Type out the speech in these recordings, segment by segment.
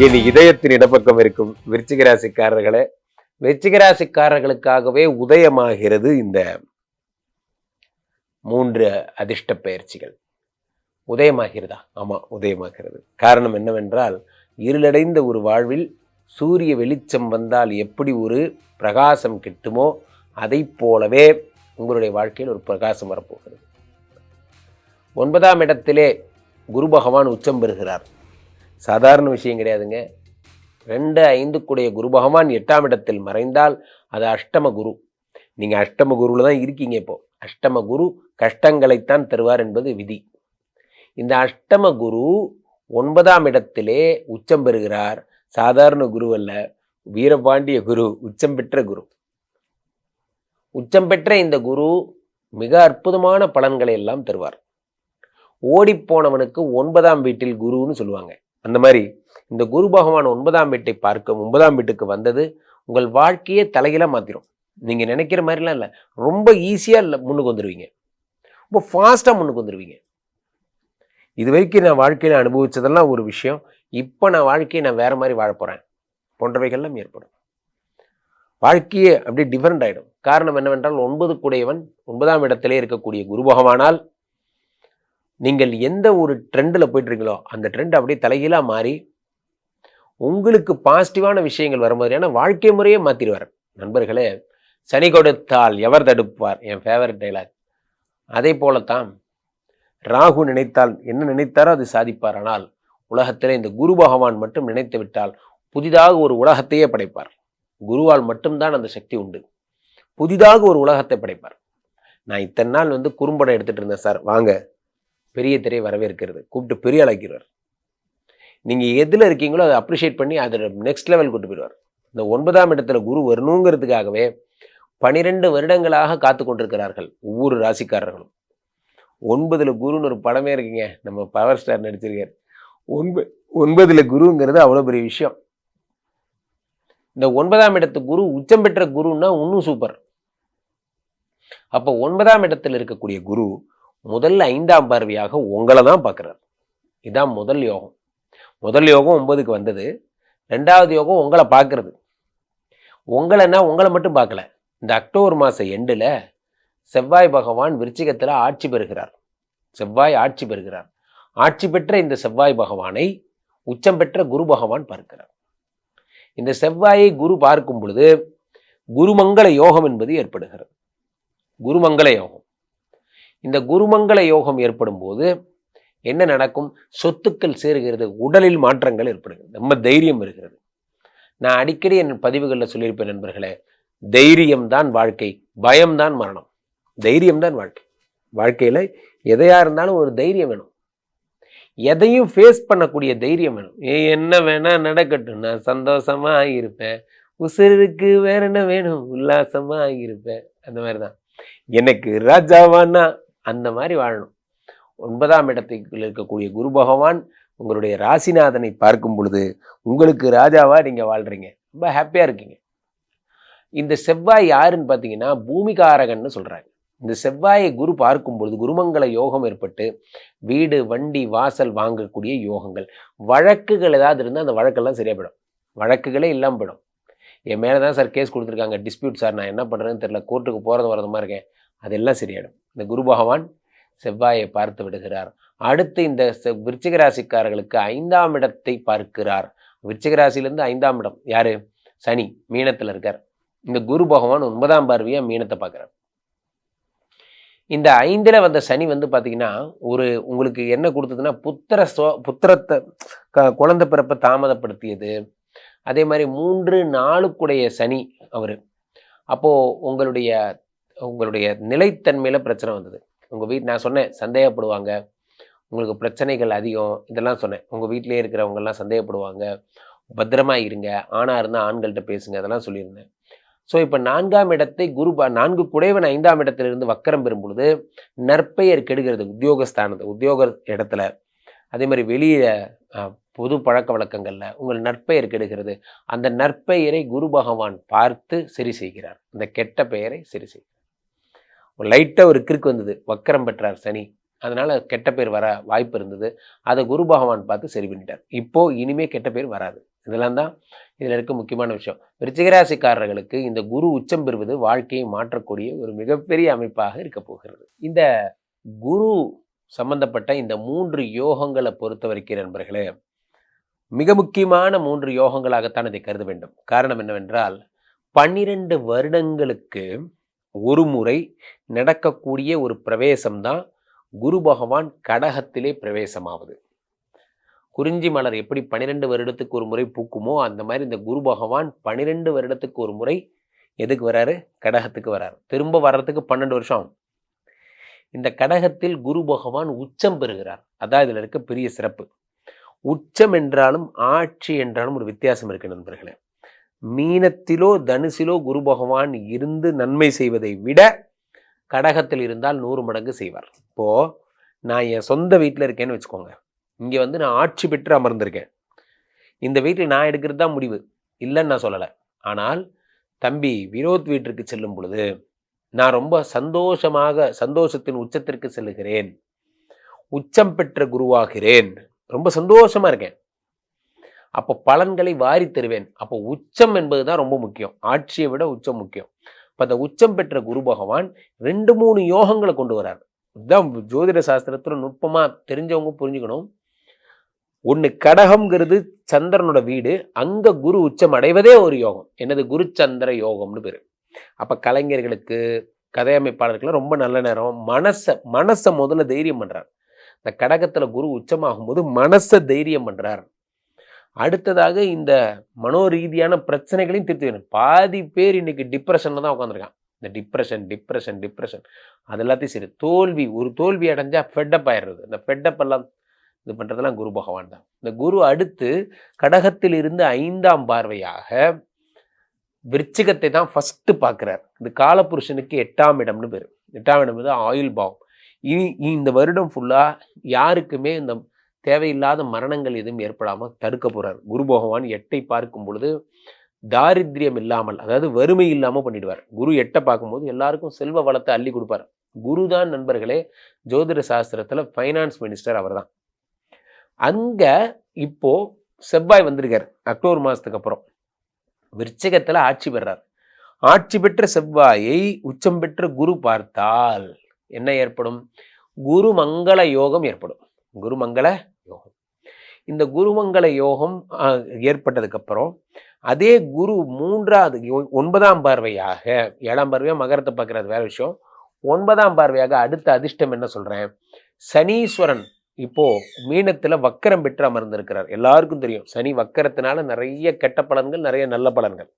என் இதயத்தின் இடப்பக்கம் இருக்கும் விருச்சிகராசிக்காரர்களே விருச்சிகராசிக்காரர்களுக்காகவே உதயமாகிறது இந்த மூன்று அதிர்ஷ்ட பயிற்சிகள். உதயமாகிறதா? ஆமாம் உதயமாகிறது. காரணம் என்னவென்றால் இருளடைந்த ஒரு வாழ்வில் சூரிய வெளிச்சம் வந்தால் எப்படி ஒரு பிரகாசம் கிட்டுமோ அதை போலவே உங்களுடைய வாழ்க்கையில் ஒரு பிரகாசம் வரப்போகிறது. ஒன்பதாம் இடத்திலே குரு பகவான் உச்சம் பெறுகிறார். சாதாரண விஷயம் கிடையாதுங்க. ரெண்டு ஐந்துக்குடைய குரு பகவான் எட்டாம் இடத்தில் மறைந்தால் அது அஷ்டம குரு. நீங்கள் அஷ்டம குருவில் தான் இருக்கீங்க இப்போது அஷ்டம குரு கஷ்டங்களைத்தான் தருவார் என்பது விதி. இந்த அஷ்டம குரு ஒன்பதாம் இடத்திலே உச்சம் பெறுகிறார். சாதாரண குரு அல்ல வீரபாண்டிய குரு உச்சம் பெற்ற குரு. உச்சம் பெற்ற இந்த குரு மிக அற்புதமான பலன்களை எல்லாம் தருவார். ஓடிப்போனவனுக்கு ஒன்பதாம் வீட்டில் குருன்னு சொல்லுவாங்க. அந்த மாதிரி இந்த குரு பகவான் ஒன்பதாம் வீட்டை பார்க்க ஒன்பதாம் வீட்டுக்கு வந்தது உங்கள் வாழ்க்கையே தலைகளாக மாற்றிடும் நீங்கள் நினைக்கிற மாதிரிலாம் இல்லை. ரொம்ப ஈஸியாக இல்லை முன்னுக்கு வந்துடுவீங்க ரொம்ப ஃபாஸ்ட்டாக முன்னுக்கு வந்துடுவீங்க இது வரைக்கும் நான் வாழ்க்கையில் அனுபவித்ததெல்லாம் ஒரு விஷயம். இப்போ நான் வாழ்க்கையை நான் வேற மாதிரி வாழ போகிறேன் போன்றவைகள்லாம் ஏற்படும். வாழ்க்கையே அப்படியே டிஃப்ரெண்ட் ஆகிடும் காரணம் என்னவென்றால் ஒன்பது கூடையவன் ஒன்பதாம் இடத்திலே இருக்கக்கூடிய குரு பகவானால் நீங்கள் எந்த ஒரு ட்ரெண்டில் போயிட்டுருக்கீங்களோ அந்த ட்ரெண்ட் அப்படியே தலைகீழாக மாறி உங்களுக்கு பாசிட்டிவான விஷயங்கள் வர மாதிரியான வாழ்க்கை முறையே மாற்றிடுவார் நண்பர்களே சனி கொடுத்தால் எவர் தடுப்பார்? என் ஃபேவரட் டைலாக் அதே போலத்தான் ராகு நினைத்தால் என்ன நினைத்தாரோ அது சாதிப்பார். ஆனால் உலகத்திலே இந்த குரு பகவான் மட்டும் நினைத்து விட்டால் புதிதாக ஒரு உலகத்தையே படைப்பார். குருவால் மட்டும்தான் அந்த சக்தி உண்டு. புதிதாக ஒரு உலகத்தை படைப்பார். நான் இத்தனை நாள் வந்து குறும்படம் எடுத்துகிட்டு இருந்தேன் சார். வாங்க. பெரிய திரை வரவேற்கிறது. கூப்பிட்டு பெரிய அழைக்கிறார் நீங்கள் எதில் இருக்கீங்களோ அதை அப்ரிஷியேட் பண்ணி அதை நெக்ஸ்ட் லெவல் கொண்டு போயிடுவார். இந்த ஒன்பதாம் இடத்துல குரு வரணுங்கிறதுக்காகவே பனிரெண்டு வருடங்களாக காத்து கொண்டிருக்கிறார்கள் ஒவ்வொரு ராசிக்காரர்களும். ஒன்பதுல குருன்னு ஒரு படமே இருக்குங்க. நம்ம பவர் ஸ்டார் நடிச்சிருக்கார். ஒன்பது ஒன்பதுல குருங்கிறது அவ்வளோ பெரிய விஷயம். இந்த ஒன்பதாம் இடத்து குரு உச்சம் பெற்ற குருன்னா இன்னும் சூப்பர் அப்போ ஒன்பதாம் இடத்தில் இருக்கக்கூடிய குரு முதல் ஐந்தாம் பார்வையாக உங்களை தான் பார்க்குறார். இதுதான் முதல் யோகம். முதல் யோகம் ஒன்பதுக்கு வந்தது. ரெண்டாவது யோகம் உங்களை பார்க்குறது. உங்களைன்னா உங்களை மட்டும் பார்க்கல. இந்த அக்டோபர் மாதம் எண்டில் செவ்வாய் பகவான் விருச்சிகத்தில் ஆட்சி பெறுகிறார். செவ்வாய் ஆட்சி பெறுகிறார். ஆட்சி பெற்ற இந்த செவ்வாய் பகவானை உச்சம் பெற்ற குரு பகவான் பார்க்கிறார். இந்த செவ்வாயை குரு பார்க்கும் பொழுது குருமங்கள யோகம் என்பது ஏற்படுகிறது. குருமங்கள யோகம். இந்த குருமங்கள யோகம் ஏற்படும் போது என்ன நடக்கும்? சொத்துக்கள் சேருகிறது உடலில் மாற்றங்கள் ஏற்படுகிறது. நம்ம தைரியம் வருகிறது நான் அடிக்கடி என் பதிவுகளில் சொல்லியிருப்பேன் நண்பர்களே தைரியம்தான் வாழ்க்கை பயம்தான் மரணம். தைரியம்தான் வாழ்க்கை. வாழ்க்கையில் எதையாக இருந்தாலும் ஒரு தைரியம் வேணும். எதையும் ஃபேஸ் பண்ணக்கூடிய தைரியம் வேணும். ஏ என்ன வேணால் நடக்கட்டும். நான் சந்தோஷமாக இருப்பேன் உசுருக்கு வேற என்ன வேணும்? உல்லாசமாக இருப்பேன் அந்த மாதிரி தான் எனக்கு ராஜாவானா அந்த மாதிரி வாழணும். ஒன்பதாம் இடத்தில் இருக்கக்கூடிய குரு பகவான் உங்களுடைய ராசிநாதனை பார்க்கும் பொழுது உங்களுக்கு ராஜாவா நீங்க வாழ்றீங்க. ரொம்ப ஹாப்பியா இருக்கீங்க. இந்த செவ்வாய் யாருன்னு பார்த்தீங்கன்னா பூமிகாரகன்னு சொல்கிறாங்க இந்த செவ்வாயை குரு பார்க்கும் பொழுது குருமங்கள யோகம் ஏற்பட்டு வீடு வண்டி வாசல் வாங்கக்கூடிய யோகங்கள். வழக்குகள் ஏதாவது இருந்தால் அந்த வழக்கெல்லாம் சரியாக போயிடும். வழக்குகளே இல்லாமல் போயிடும். என் மேலே தான் சார் கேஸ் கொடுத்துருக்காங்க. டிஸ்பியூட் சார் நான் என்ன பண்ணுறேன்னு தெரியல. கோர்ட்டுக்கு போகிறது வரதுமா இருக்கேன்? அதெல்லாம் சரியாயிடும். இந்த குரு பகவான் செவ்வாயை பார்த்து விடுகிறார். அடுத்து இந்த விருச்சிகராசிக்காரர்களுக்கு ஐந்தாம் இடத்தை பார்க்கிறார். விருச்சிகராசிலேருந்து ஐந்தாம் இடம் யாரு? சனி மீனத்தில் இருக்கார். இந்த குரு பகவான் ஒன்பதாம் பார்வையா மீனத்தை பார்க்குறார். இந்த ஐந்தில் வந்த சனி வந்து பார்த்தீங்கன்னா ஒரு உங்களுக்கு என்ன கொடுத்ததுன்னா புத்திர சோ புத்திரத்தை க- குழந்தை பிறப்பை தாமதப்படுத்தியது. அதே மாதிரி மூன்று நாளுக்குடைய சனி அவர். அப்போ உங்களுடைய உங்களுடைய நிலைத்தன்மையில் பிரச்சனை வந்தது. உங்கள் வீட் நான் சொன்னேன் சந்தேகப்படுவாங்க. உங்களுக்கு பிரச்சனைகள் அதிகம் இதெல்லாம் சொன்னேன். உங்கள் வீட்டிலேயே இருக்கிறவங்கெல்லாம் சந்தேகப்படுவாங்க. பத்திரமா இருங்க ஆணாக இருந்தால் ஆண்கள்கிட்ட பேசுங்க அதெல்லாம் சொல்லியிருந்தேன். ஸோ இப்போ நான்காம் இடத்தை குரு பா- நான்கு குடைவன் ஐந்தாம் இடத்திலிருந்து வக்கரம் பெறும் பொழுது நற்பெயர் கெடுகிறது உத்தியோகஸ்தானத்தை உத்தியோக இடத்துல. அதே மாதிரி வெளியில் பொது பழக்க வழக்கங்களில் உங்கள் நற்பெயர் கெடுகிறது. அந்த நற்பெயரை குரு பகவான் பார்த்து சரி செய்கிறார். அந்த கெட்ட பெயரை சரி செய்கிறார். லைட்டாக ஒரு கிறுக்கு வந்தது. வக்கரம் பெற்றார் சனி. அதனால் கெட்ட பேர் வர வாய்ப்பு இருந்தது. அதை குரு பகவான் பார்த்து சரி பண்ணிட்டார். இப்போது இனிமேல் கெட்ட பேர் வராது. இதெல்லாம் தான் இதில் இருக்க முக்கியமான விஷயம். விருச்சிகராசிக்காரர்களுக்கு இந்த குரு உச்சம் பெறுவது வாழ்க்கையை மாற்றக்கூடிய ஒரு மிகப்பெரிய அமைப்பாக இருக்க போகிறது. இந்த குரு சம்பந்தப்பட்ட இந்த மூன்று யோகங்களை பொறுத்த வரைக்கும் நண்பர்களே மிக முக்கியமான மூன்று யோகங்களாகத்தான் இதை கருத வேண்டும். காரணம் என்னவென்றால் பன்னிரண்டு வருடங்களுக்கு ஒரு முறை நடக்கக்கூடிய ஒரு பிரவேசம்தான் குரு பகவான் கடகத்திலே பிரவேசமாவது. குறிஞ்சி மலர் எப்படி பன்னிரெண்டு வருடத்துக்கு ஒரு முறை பூக்குமோ அந்த மாதிரி இந்த குரு பகவான் பன்னிரெண்டு வருடத்துக்கு ஒரு முறை எதுக்கு வராரு? கடகத்துக்கு வராரு. திரும்ப வர்றதுக்கு பன்னெண்டு வருஷம் ஆகும். இந்த கடகத்தில் குரு பகவான் உச்சம் பெறுகிறார். அதான் இதில் இருக்க பெரிய சிறப்பு. உச்சம் என்றாலும் ஆட்சி என்றாலும் ஒரு வித்தியாசம் இருக்கு நண்பர்களே. மீனத்திலோ தனுசிலோ குரு பகவான் இருந்து நன்மை செய்வதை விட கடகத்தில் இருந்தால் நூறு மடங்கு செய்வார். இப்போ நான் என் சொந்த வீட்டில் இருக்கேன்னு வச்சுக்கோங்க. இங்கே வந்து நான் ஆட்சி பெற்று அமர்ந்திருக்கேன். இந்த வீட்டில் நான் எடுக்கிறது தான் முடிவு. இல்லைன்னு நான் சொல்லலை. ஆனால் தம்பி வினோத் வீட்டிற்கு செல்லும் பொழுது நான் ரொம்ப சந்தோஷமாக சந்தோஷத்தின் உச்சத்திற்கு செல்லுகிறேன். உச்சம் பெற்ற குருவாகிறேன். ரொம்ப சந்தோஷமாக இருக்கேன். அப்போ பலன்களை வாரி தருவேன். அப்போ உச்சம் என்பது தான் ரொம்ப முக்கியம். ஆட்சியை விட உச்சம் முக்கியம். இப்போ அந்த உச்சம் பெற்ற குரு பகவான் ரெண்டு மூணு யோகங்களை கொண்டு வரார். இதுதான் ஜோதிட சாஸ்திரத்தில் நுட்பமாக தெரிஞ்சவங்க புரிஞ்சுக்கணும். ஒன்று கடகம்ங்கிறது சந்திரனோட வீடு. அங்கே குரு உச்சம் அடைவதே ஒரு யோகம். என்னது? குரு சந்திர யோகம்னு பேர். அப்போ கலைஞர்களுக்கு கதையமைப்பாளர்களுக்கு ரொம்ப நல்ல நேரம். மனசை மனசை முதல்ல தைரியம் பண்ணுறார் இந்த கடகத்தில் குரு உச்சமாகும் போது மனசை தைரியம் பண்ணுறார் அடுத்ததாக இந்த மனோரீதியான பிரச்சனைகளையும் தீர்த்து வைக்கணும். பாதி பேர் இன்னைக்கு டிப்ரெஷனில் தான் உட்காந்துருக்கான் இந்த டிப்ரெஷன் டிப்ரெஷன் டிப்ரெஷன் அது எல்லாத்தையும் சரி தோல்வி ஒரு தோல்வி அடைஞ்சால் ஃபெட்டப் ஆயிடுறது. இந்த ஃபெட்டப் எல்லாம் இது பண்ணுறதெல்லாம் குரு பகவான் தான். இந்த குரு அடுத்து கடகத்தில் இருந்து ஐந்தாம் பார்வையாக விருச்சிகத்தை தான் ஃபஸ்ட்டு பார்க்குறார். இது காலபுருஷனுக்கு எட்டாம் இடம்னு பேர். எட்டாம் இடம் வந்து ஆயுள் பாவம். இனி இந்த வருடம் ஃபுல்லாக யாருக்குமே இந்த தேவையில்லாத மரணங்கள் எதுவும் ஏற்படாமல் தடுக்க போகிறார் குரு பகவான் எட்டை பார்க்கும் பொழுது தாரித்ரியம் இல்லாமல் அதாவது வறுமை இல்லாமல் பண்ணிடுவார். குரு எட்டை பார்க்கும்போது எல்லாருக்கும் செல்வ வளத்தை அள்ளி கொடுப்பார். குரு தான் நண்பர்களே ஜோதிட சாஸ்திரத்தில் ஃபைனான்ஸ் மினிஸ்டர் அவர் தான் அங்கே இப்போது செவ்வாய் வந்திருக்கார் அக்டோபர் மாதத்துக்கு அப்புறம். விருச்சகத்தில் ஆட்சி பெறார். ஆட்சி பெற்ற செவ்வாயை உச்சம் பெற்ற குரு பார்த்தால் என்ன ஏற்படும்? குரு மங்கள யோகம் ஏற்படும். குருமங்கள இந்த குருமங்கள யோகம் ஏற்பட்டதுக்கப்புறம் அதே குரு மூன்றாவது யோ- ஒன்பதாம் பார்வையாக ஏழாம் பார்வையாக மகரத்தை பார்க்குறது வேற விஷயம். ஒன்பதாம் பார்வையாக அடுத்த அதிர்ஷ்டம் என்ன சொல்கிறேன் சனீஸ்வரன் இப்போ மீனத்துல வக்கரம் பெற்று அமர்ந்திருக்கிறார். எல்லாருக்கும் தெரியும். சனி வக்கரத்தினால நிறைய கெட்ட பலன்கள் நிறைய நல்ல பலன்கள்.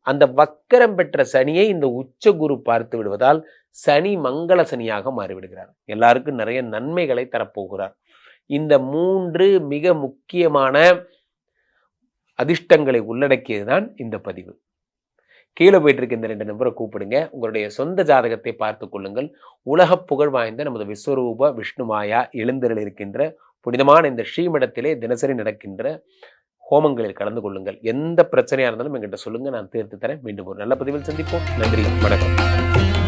அந்த வக்கரம் பெற்ற சனியை இந்த உச்ச குரு பார்த்து விடுவதால் சனி மங்கள சனியாக மாறிவிடுகிறார். எல்லாருக்கும் நிறைய நன்மைகளை தரப்போகிறார். இந்த மூன்று மிக முக்கியமான அதிர்ஷ்டங்களை உள்ளடக்கியது தான் இந்த பதிவு. கீழே போயிட்டு இருக்க இந்த ரெண்டு நம்பரை கூப்பிடுங்க. உங்களுடைய சொந்த ஜாதகத்தை பார்த்து கொள்ளுங்கள். உலக புகழ் வாய்ந்த நமது விஸ்வரூப விஷ்ணுமாயா எழுந்தரில் இருக்கின்ற புனிதமான இந்த ஸ்ரீமடத்திலே தினசரி நடக்கின்ற ஹோமங்களில் கலந்து கொள்ளுங்கள். எந்த பிரச்சனையாக இருந்தாலும் எங்கிட்ட சொல்லுங்கள் நான் தீர்த்து தரேன். மீண்டும் ஒரு நல்ல பதிவில் சந்திப்போம். நன்றி. வணக்கம்.